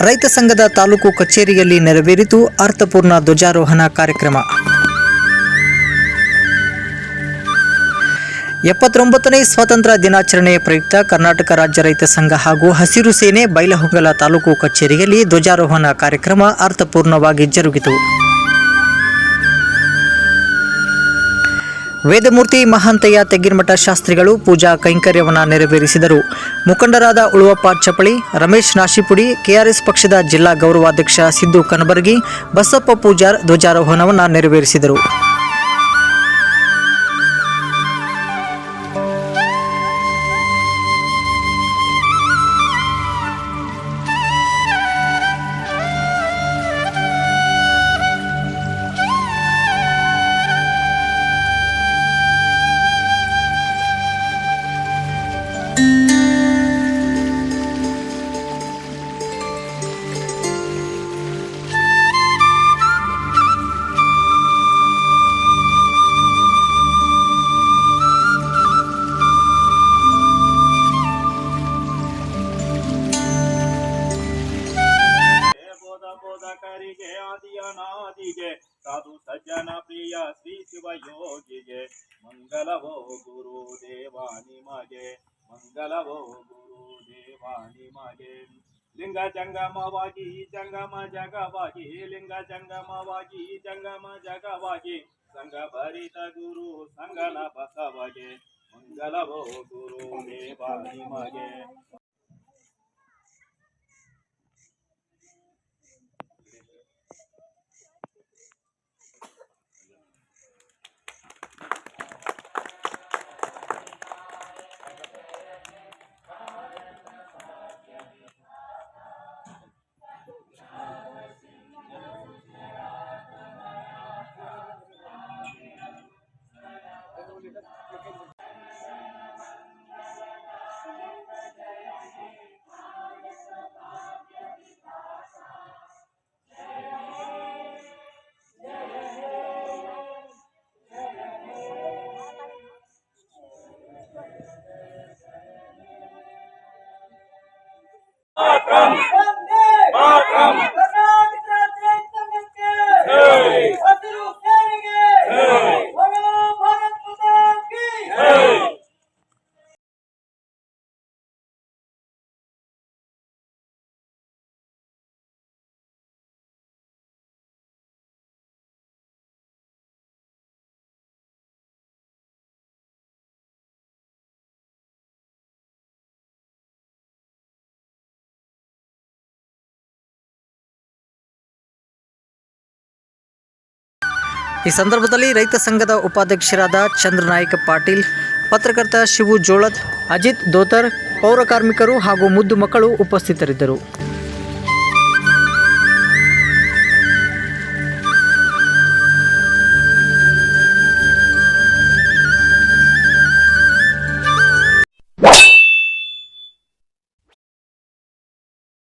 ರೈತ ಸಂಘದ ತಾಲೂಕು ಕಚೇರಿಯಲ್ಲಿ ನೆರವೇರಿತು ಅರ್ಥಪೂರ್ಣ ಧ್ವಜಾರೋಹಣ ಕಾರ್ಯಕ್ರಮ. ಎಪ್ಪತ್ತೊಂಬತ್ತನೇ ಸ್ವಾತಂತ್ರ್ಯ ದಿನಾಚರಣೆಯ ಪ್ರಯುಕ್ತ ಕರ್ನಾಟಕ ರಾಜ್ಯ ರೈತ ಸಂಘ ಹಾಗೂ ಹಸಿರು ಸೇನೆ ಬೈಲಹೊಂಗಲ ತಾಲೂಕು ಕಚೇರಿಯಲ್ಲಿ ಧ್ವಜಾರೋಹಣ ಕಾರ್ಯಕ್ರಮ ಅರ್ಥಪೂರ್ಣವಾಗಿ ಜರುಗಿತು. ವೇದಮೂರ್ತಿ ಮಹಾಂತಯ್ಯ ತೆಗ್ಗಿನಮಠ ಶಾಸ್ತ್ರಿಗಳು ಪೂಜಾ ಕೈಂಕರ್ಯವನ್ನು ನೆರವೇರಿಸಿದರು. ಮುಖಂಡರಾದ ಉಳುವಪ್ಪ ಚಪಳಿ ರಮೇಶ್ ನಾಶಿಪುಡಿ, ಕೆಆರ್ಎಸ್ ಪಕ್ಷದ ಜಿಲ್ಲಾ ಗೌರವಾಧ್ಯಕ್ಷ ಸಿದ್ದು ಕನಬರ್ಗಿ, ಬಸಪ್ಪ ಪೂಜಾರ್ ಧ್ವಜಾರೋಹಣವನ್ನು ನೆರವೇರಿಸಿದರು. ಆದಿಯನಾದಿಗೆ ಸಾಧು ಸಜ್ಜನ ಪ್ರಿಯ ಶ್ರೀ ಶಿವ ಯೋಗಿಗೆ ಮಂಗಲವೋ ಗುರು ದೇವ ನಿಮಗೆ ಮಂಗಲವೋ ಗುರು ದೇವ ನಿಮಗೆ ಲಿಂಗ ಜಂಗಮವಾಗಿ ಜಂಗಮ ಜಗವಾಗಿ ಲಿಂಗ ಜಂಗಮವಾಗಿ ಜಂಗಮ ಜಗವಾಗಿ ಸಂಗ ಭರಿತ ಗುರು ಸಂಗನ ಬಸವಗೆ ಮಂಗಲವೋ ಗುರು ದೇವ ನಿಮಗೆ Welcome. ಈ ಸಂದರ್ಭದಲ್ಲಿ ರೈತ ಸಂಘದ ಉಪಾಧ್ಯಕ್ಷರಾದ ಚಂದ್ರನಾಯಕ ಪಾಟೀಲ್, ಪತ್ರಕರ್ತ ಶಿವು ಜೋಳದ್, ಅಜಿತ್ ದೋತರ್, ಪೌರ ಕಾರ್ಮಿಕರು ಹಾಗೂ ಮುದ್ದು ಮಕ್ಕಳು ಉಪಸ್ಥಿತರಿದ್ದರು.